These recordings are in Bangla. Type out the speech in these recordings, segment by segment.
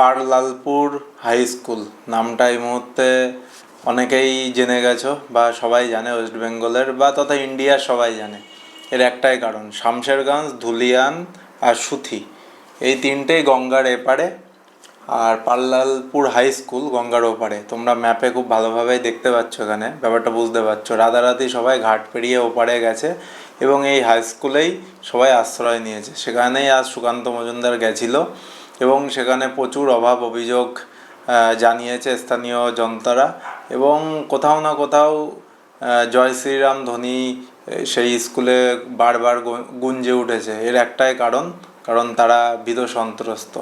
পারলালপুর হাই স্কুল নামটা এই মুহূর্তে অনেকেই জেনে গেছো বা সবাই জানে ওয়েস্ট বেঙ্গলের বা তথা ইন্ডিয়ার সবাই জানে। এর একটাই কারণ, শামশেরগঞ্জ, ধুলিয়ান আর সুথি। এই তিনটেই গঙ্গার এপারে আর পাল্লালপুর হাই স্কুল গঙ্গার ওপারে। তোমরা ম্যাপে খুব ভালোভাবেই দেখতে পাচ্ছ এখানে, ব্যাপারটা বুঝতে পারছ। রাতারাতি সবাই ঘাট পেরিয়ে ওপারে গেছে এবং এই হাই স্কুলেই সবাই আশ্রয় নিয়েছে। সেখানেই আজ সুকান্ত মজুমদার গেছিল। এবং সেখানে প্রচুর অভাব অভিযোগ জানিয়েছে স্থানীয় জনতারা এবং কোথাও না কোথাও জয় শ্রীরাম ধোনি সেই স্কুলে বারবার গুঞ্জে উঠেছে। এর একটাই কারণ কারণ তারা বিধ সন্ত্রস্ত।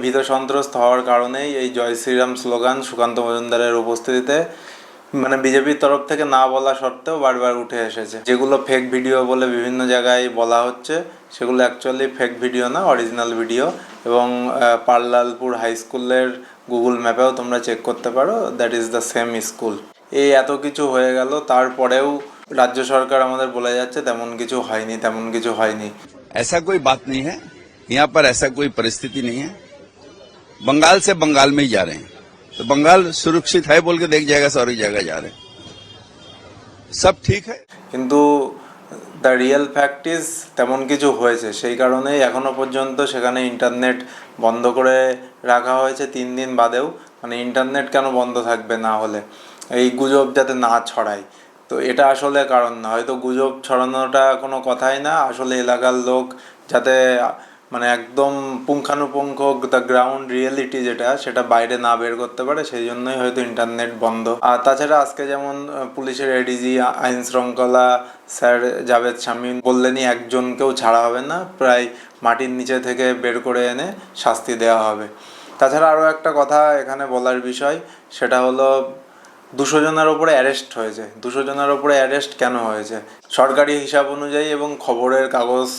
ভীত সন্ত্রস্ত হওয়ার কারণেই এই জয় শ্রীরাম স্লোগান সুকান্ত মজুমদারের উপস্থিতিতে মানে বিজেপির তরফ থেকে না বলা সত্ত্বেও বারবার উঠে এসেছে যেগুলো ফেক ভিডিও বলে বিভিন্ন জায়গায় বলা হচ্ছে সেগুলো অ্যাকচুয়ালি ফেক ভিডিও না অরিজিনাল ভিডিও এবং আহ, পারলালপুর হাই স্কুলের গুগল ম্যাপেও তোমরা চেক করতে পারো that is the same school এই এত কিছু হয়ে গেল তারপরেও রাজ্য সরকার আমাদের বলে যাচ্ছে তেমন কিছু হয়নি তেমন কিছু হয়নি ऐसा कोई बात नहीं है यहाँ पर ऐसा कोई परिस्थिति नहीं है बंगाल से बंगाल में ही जा रहे हैं तो बंगाल सुरक्षित है बोल के देख जाएगा सारी जगह जा रहे हैं सब ठीक है কিন্তু দ্য রিয়েল ফ্যাক্ট ইজ তেমন কিছু হয়েছে সেই কারণেই এখনো পর্যন্ত সেখানে ইন্টারনেট বন্ধ করে রাখা হয়েছে তিন দিন বাদেও মানে ইন্টারনেট কেন বন্ধ থাকবে না হলে এই গুজব যাতে না ছড়ায় তো এটা আসলে কারণ না হয়তো গুজব ছড়ানোটা কোনো কথাই না আসলে এলাকার লোক যাতে মানে একদম পুঙ্খানুপুঙ্খ দ্য গ্রাউন্ড রিয়েলিটি যেটা, সেটা বাইরে না বের করতে পারে, সেই জন্যই হয়তো ইন্টারনেট বন্ধ। আর তাছাড়া আজকে যেমন পুলিশের এডিজি আইন শৃঙ্খলা, স্যার জাভেদ শামীম বললেনই একজনকেও ছাড়া হবে না, প্রায় মাটির নিচে থেকে বের করে এনে শাস্তি দেওয়া হবে। তাছাড়া আরও একটা কথা এখানে বলার বিষয়, সেটা হলো দুশো জনের ওপরে অ্যারেস্ট হয়েছে। দুশো জনের ওপরে অ্যারেস্ট কেন হয়েছে? সরকারি হিসাব অনুযায়ী এবং খবরের কাগজ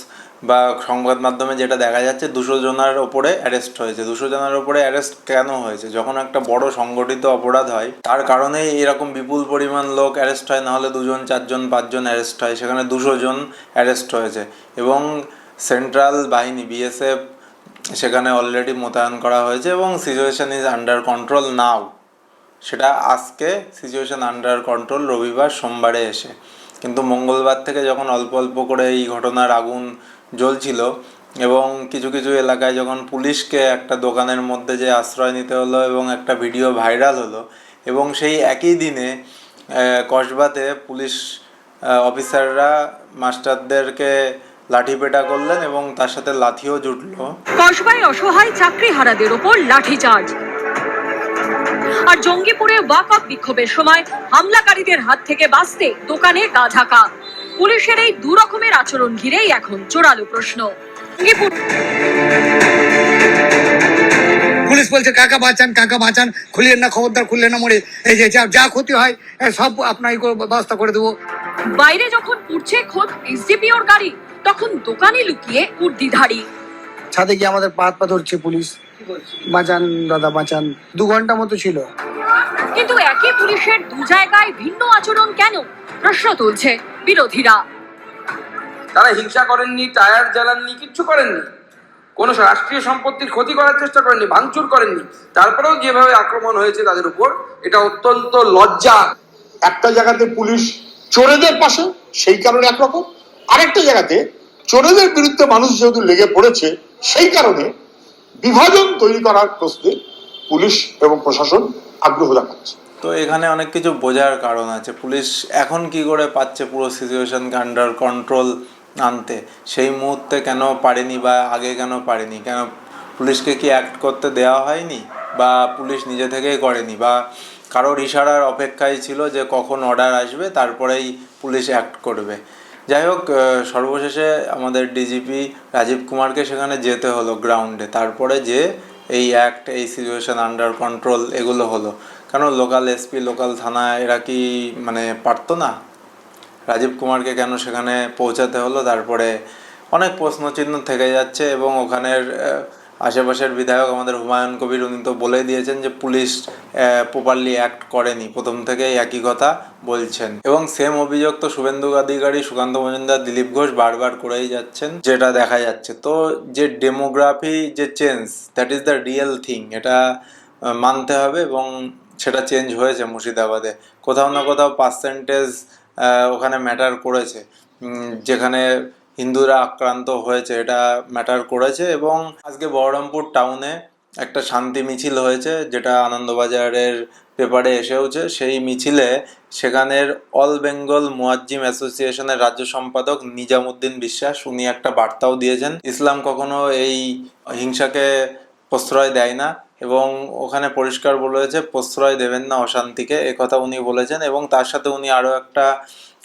বা সংবাদ মাধ্যমে যেটা দেখা যাচ্ছে, দুশো জনের ওপরে অ্যারেস্ট হয়েছে। দুশো জনের ওপরে অ্যারেস্ট কেন হয়েছে? যখন একটা বড় সংগঠিত অপরাধ হয়, তার কারণেই এরকম বিপুল পরিমাণ লোক অ্যারেস্ট হয়, নাহলে দুজন, চারজন, পাঁচজন অ্যারেস্ট হয়। সেখানে দুশো জন অ্যারেস্ট হয়েছে। এবং সেন্ট্রাল বাহিনী বিএসএফ সেখানে অলরেডি মোতায়েন করা হয়েছে এবং situation is under control now সেটা আজকে সিচুয়েশান আন্ডার কন্ট্রোল রবিবার সোমবারে এসে। কিন্তু মঙ্গলবার থেকে যখন অল্প অল্প করে এই ঘটনার আগুন জ্বলছিল এবং কিছু কিছু এলাকায় যখন পুলিশকে একটা দোকানের মধ্যে যে আশ্রয় নিতে হলো এবং একটা ভিডিও ভাইরাল হলো এবং সেই একই দিনে কসবাতে পুলিশ অফিসাররা মাস্টারদেরকে লাঠিপেটা করলেন এবং তার সাথে লাঠিও জুটলো। কসবায় অসহায় চাকরিহারাদের ওপর লাঠিচার্জ। আর জঙ্গিপুরে ওয়াক বিক্ষোভের সময় হামলাকারীদের হাত থেকে বাঁচতে দোকানে গা ঢাকা। পুলিশের এই দু রকমের আচরণ ঘিরেই এখন জোরালো প্রশ্ন। পুলিশ বলছে কাকা বাঁচান কাকা বাঁচান খুলিয়ে না খবরদার খুললে না মরে। এই যে যা যা ক্ষতি হয় সব আপনার ব্যবস্থা করে দেবো। বাইরে যখন উঠছে খোদ এসডিপিওর গাড়ি তখন দোকানে লুকিয়ে উর্দিধারী। ছাদে গিয়ে আমাদের পা পা ধরছে পুলিশ। বাঁচান দাদা বাঁচান। দু ঘণ্টা মতো ছিল। কিন্তু একই পুলিশের দু জায়গায় ভিন্ন আচরণ কেন? প্রশ্ন তুলছে। বিরোধীরা। তারা হিংসা করেননি টায়ার জ্বালাননি কিচ্ছু করেননি। কোনো রাষ্ট্রীয় সম্পত্তির ক্ষতি করার চেষ্টা করেননি ভাঙচুর করেননি। তারপরেও যেভাবে আক্রমণ হয়েছে তাদের উপর এটা অত্যন্ত লজ্জা একটা জায়গাতে পুলিশ চোরেদের পাশে সেই কারণে একরকম। আরেকটা জায়গাতে চোরেদের বিরুদ্ধে মানুষ যেহেতু লেগে পড়েছে সেই কারণে বিভাজন তৈরি করার প্রশ্নে পুলিশ এবং প্রশাসন আগ্রহ দেখাচ্ছে। তো এখানে অনেক কিছু বোঝার কারণ আছে। পুলিশ এখন কি করে পাচ্ছে পুরো সিচুয়েশনকে আন্ডার কন্ট্রোল আনতে? সেই মুহূর্তে কেন পারেনি বা আগে কেন পারেনি? কেন পুলিশকে কি অ্যাক্ট করতে দেওয়া হয়নি? বা পুলিশ নিজে থেকেই করেনি? বা কারোর ইশারার অপেক্ষায় ছিল যে কখন অর্ডার আসবে, তারপরেই পুলিশ অ্যাক্ট করবে? যাই হোক সর্বশেষে আমাদের ডিজিপি রাজীব কুমারকে সেখানে যেতে হলো গ্রাউন্ডে তারপরে যে এই অ্যাক্ট এই সিচুয়েশান আন্ডার কন্ট্রোল এগুলো হলো। কেন লোকাল এসপি লোকাল থানা, এরা কি মানে পারতো না? রাজীব কুমারকে কেন সেখানে পৌঁছাতে হলো? তারপরে অনেক প্রশ্নচিহ্ন থেকে যাচ্ছে এবং ওখানের আশেপাশের বিধায়ক আমাদের হুমায়ুন কবির, উনি তো বলে দিয়েছেন যে পুলিশ প্রপারলি অ্যাক্ট করেনি। প্রথম থেকেই একই কথা বলছেন। এবং সেম অভিযোগ তো শুভেন্দু অধিকারী, সুকান্ত মজুমদার, দিলীপ ঘোষ বারবার করেই যাচ্ছেন, যেটা দেখা যাচ্ছে। তো যে ডেমোগ্রাফি যে change that is the real thing এটা মানতে হবে এবং সেটা চেঞ্জ হয়েছে মুর্শিদাবাদে। কোথাও না কোথাও পার্সেন্টেজ ওখানে ম্যাটার করেছে। যেখানে হিন্দুরা আক্রান্ত হয়েছে, এটা ম্যাটার করেছে এবং আজকে বহরমপুর টাউনে একটা শান্তি মিছিল হয়েছে, যেটা আনন্দবাজারের পেপারে এসেওছে। সেই মিছিলে সেখানের অল বেঙ্গল মুয়াজ্জিম অ্যাসোসিয়েশনের রাজ্য সম্পাদক নিজামুদ্দিন বিশ্বাস, উনি একটা বার্তাও দিয়েছেন। ইসলাম কখনো এই হিংসাকে প্রশ্রয় দেয় না এবং ওখানে পরিষ্কার বলেছে, প্রশ্রয় দেবেন না অশান্তিকে কথা উনি বলেছেন এবং তার সাথে উনি আরও একটা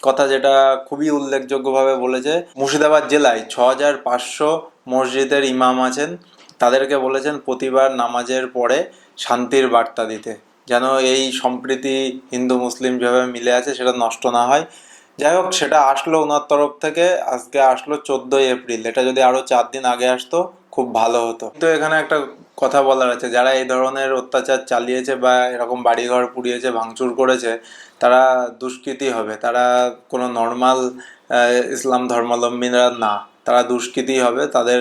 কথা যেটা খুবই উল্লেখযোগ্যভাবে বলেছে, মুর্শিদাবাদ জেলায় ছ হাজার পাঁচশো মসজিদের ইমাম আছেন। তাদেরকে বলেছেন প্রতিবার নামাজের পরে শান্তির বার্তা দিতে। যেন এই সম্প্রীতি হিন্দু মুসলিম যেভাবে মিলে আছে, সেটা নষ্ট না হয়। যাই হোক, সেটা আসলো ওনার তরফ থেকে। আজকে আসলো চোদ্দোই এপ্রিল। এটা যদি আরও চার দিন আগে আসতো, খুব ভালো হতো। কিন্তু এখানে একটা কথা বলার আছে। যারা এই ধরনের অত্যাচার চালিয়েছে বা এরকম বাড়িঘর পুড়িয়েছে, ভাঙচুর করেছে, তারা দুষ্কৃতি হবে। তারা কোনো নর্মাল ইসলাম ধর্মাবলম্বীরা না। তারা দুষ্কৃতি হবে। তাদের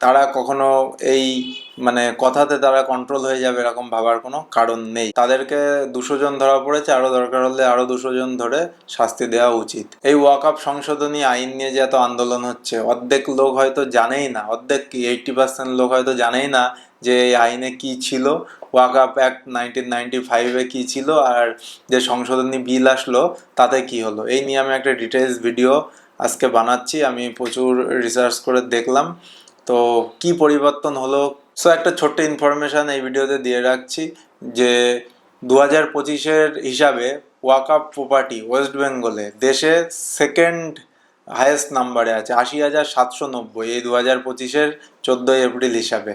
তারা কখনো এই মানে কথাতে তারা কন্ট্রোল হয়ে যাবে এরকম ভাবার কোনো কারণ নেই। তাদেরকে দুশো জন ধরা পড়েছে, আরও দরকার হলে আরও দুশো জন ধরে শাস্তি দেওয়া উচিত। এই ওয়াকআপ সংশোধনী আইন নিয়ে যে এত আন্দোলন হচ্ছে, অর্ধেক লোক হয়তো জানেই না, অর্ধেক কি এইটটি পার্সেন্ট লোক হয়তো জানেই না যে এই আইনে কি ছিল। ওয়াকআপ অ্যাক্ট নাইনটিন নাইনটি ফাইভে কী ছিল আর যে সংশোধনী বিল আসলো, তাতে কি হলো? এই নিয়ে আমি একটা ডিটেলস ভিডিও আজকে বানাচ্ছি। আমি প্রচুর রিসার্চ করে দেখলাম। তো কি পরিবর্তন হলো? সো একটা ছোট্ট ইনফরমেশন এই ভিডিওতে দিয়ে রাখছি যে দু হাজার পঁচিশের হিসাবে ওয়াকআপ প্রপার্টি ওয়েস্ট বেঙ্গলে দেশে সেকেন্ড হায়েস্ট নাম্বারে আছে আশি হাজার সাতশো নব্বই, এই দু হাজার পঁচিশের চোদ্দোই এপ্রিল হিসাবে।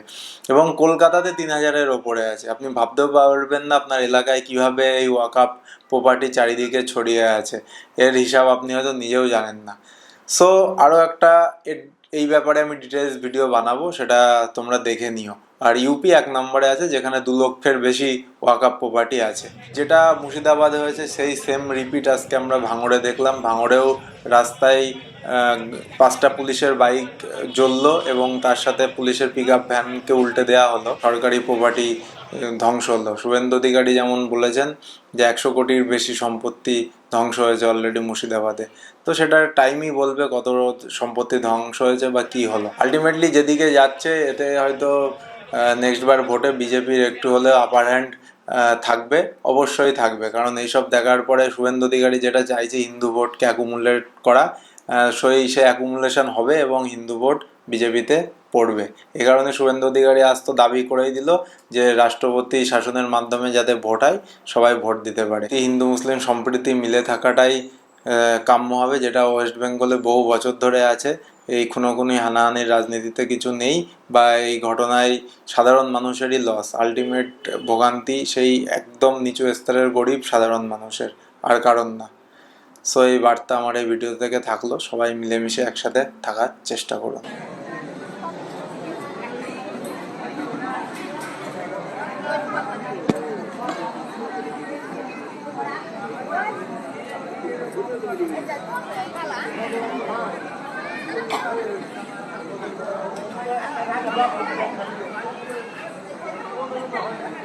এবং কলকাতাতে তিন হাজারের ওপরে আছে। আপনি ভাবতেও পারবেন না আপনার এলাকায় কীভাবে এই ওয়াকআপ প্রপার্টি চারিদিকে ছড়িয়ে আছে। এর হিসাব আপনি হয়তো নিজেও জানেন না। সো আরও একটা এই ব্যাপারে আমি ডিটেলস ভিডিও বানাবো, সেটা তোমরা দেখে নিও। আর ইউপি এক নম্বরে আছে, যেখানে দু লক্ষের বেশি ওয়াকআপ প্রপার্টি আছে। যেটা মুর্শিদাবাদে হয়েছে, সেই সেম রিপিট আজকে আমরা ভাঙড়ে দেখলাম। ভাঙড়েও রাস্তায় পাঁচটা পুলিশের বাইক জ্বললো এবং তার সাথে পুলিশের পিক আপ ভ্যানকে উল্টে দেওয়া হলো। সরকারি প্রপার্টি ধ্বংস হলো। শুভেন্দু অধিকারী যেমন বলেছেন যে, একশো কোটির বেশি সম্পত্তি ধ্বংস হয়েছে অলরেডি মুর্শিদাবাদে। তো সেটা টাইমই বলবে কত সম্পত্তি ধ্বংস হয়েছে বা কি হলো। আলটিমেটলি যেদিকে যাচ্ছে, এতে হয়তো নেক্সট বার ভোটে বিজেপির একটু হলেও আপার হ্যান্ড থাকবে, অবশ্যই থাকবে। কারণ এইসব দেখার পরে শুভেন্দু অধিকারী যেটা চাইছে হিন্দু ভোটকে অ্যাকুমুলেট করা সেই, সে অ্যাকুমুলেশন হবে এবং হিন্দু ভোট বিজেপিতে পড়বে। এ কারণে শুভেন্দু অধিকারী আজ তো দাবি করেই দিল যে রাষ্ট্রপতি শাসনের মাধ্যমে যাতে ভোট হয়, সবাই ভোট দিতে পারে। হিন্দু মুসলিম সম্প্রীতি মিলে থাকাটাই কাম্য হবে, যেটা ওয়েস্ট বেঙ্গলে বহু বছর ধরে আছে। এই খুনোখুনি হানাহানির রাজনীতিতে কিছু নেই বা এই ঘটনায় সাধারণ মানুষেরই লস আলটিমেট ভোগান্তি সেই একদম নিচু স্তরের গরিব সাধারণ মানুষের, আর কারণ না। সো এই বার্তা আমার এই ভিডিও থেকে থাকল। সবাই মিলেমিশে একসাথে থাকার চেষ্টা করুন। Thank you.